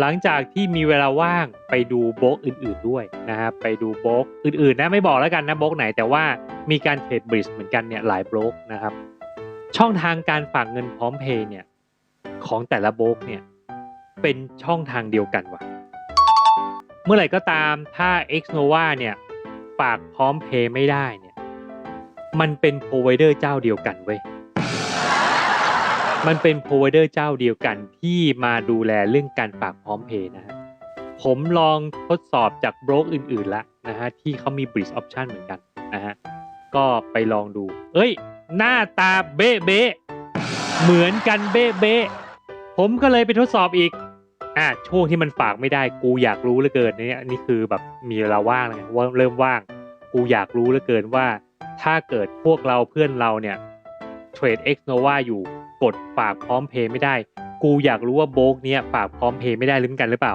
หลังจากที่มีเวลาว่างไปดูโบล็อกอื่นๆด้วยนะครับไปดูโบล็อกอื่นๆนะไม่บอกแล้วกันนะโบล็อกไหนแต่ว่ามีการเทรดบริดจ์เหมือนกันเนี่ยหลายโบล็อกนะครับ ช่องทางการฝากเงินพร้อมเพย์เนี่ยของแต่ละโบล็อกเนี่ยเป็นช่องทางเดียวกันว่ะเมื่อไหร่ก็ตามถ้า Xnova เนี่ยฝากพร้อมเพย์ไม่ได้เนี่ยมันเป็น provider เจ้าเดียวกันเว้ย มันเป็น provider เจ้าเดียวกันที่มาดูแลเรื่องการฝากพร้อมเพย์นะฮะผมลองทดสอบจากโบรกอื่นๆล้วนะฮะที่เขามี bridge option เหมือนกันนะฮะก็ไปลองดู เอ้ย หน้าตาเบ๊ะเบ๊เหมือนกันเบ๊ะเบ๊ะผมก็เลยไปทดสอบอีกอะช่วงที่มันฝากไม่ได้กูอยากรู้เหลือเกินเนี่ยนี่คือแบบมีเวลาว่างเลยว่าเริ่มว่าง กูอยากรู้เหลือเกินว่า ถ้าเกิดพวกเราเพื่อนเราเนี่ยเทรด X Nova อยู่ กดฝากพร้อมเพย์ไม่ได้ กูอยากรู้ว่าโบกเนี้ยฝากพร้อมเพย์ไม่ได้หรือกันหรือเปล่า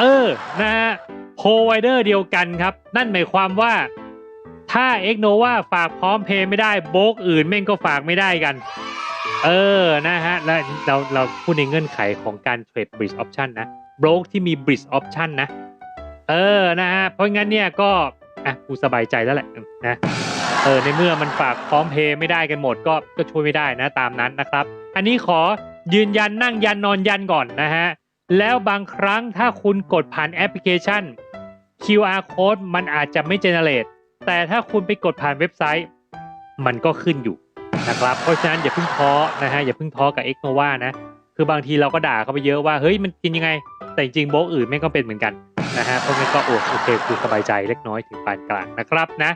เออ นะฮะโพไวเดอร์เดียวกันครับ นั่นหมายความว่า ถ้า X Nova ฝากพร้อมเพย์ไม่ได้โบกอื่นแม่งก็ฝากไม่ได้กัน เออ นะฮะ แล้วเราเราพูดในเงื่อนไขของการเทรด bridge option นะโบรกที่มี bridge option นะ เออ นะฮะ เพราะงั้นเนี่ยก็ อะกูสบายใจแล้วแหละนะเออในเมื่อมันฝากพร้อมเพย์ไม่ได้กันหมดก็ก็ช่วยไม่ได้นะตามนั้นนะครับ อันนี้ขอยืนยันนั่งยันนอนยันก่อนนะฮะแล้วบางครั้งถ้าคุณกดผ่านแอปพลิเคชัน QR code มันอาจจะไม่เจเนเรตแต่ถ้าคุณไปกดผ่านเว็บไซต์ มันก็ขึ้นอยู่นะครับ เพราะฉะนั้นอย่าเพิ่งท้อนะฮะอย่าเพิ่งท้อกับ X Nova นะ คือบางทีเราก็ด่าเขาไปเยอะว่า เฮ้ยมันกินยังไง แต่จริงโบกอื่นแม่งก็เป็นเหมือนกัน นะฮะเพราะงั้นก็โอโอเคคือสบายใจเล็กน้อยถึงปานกลางนะครับนะ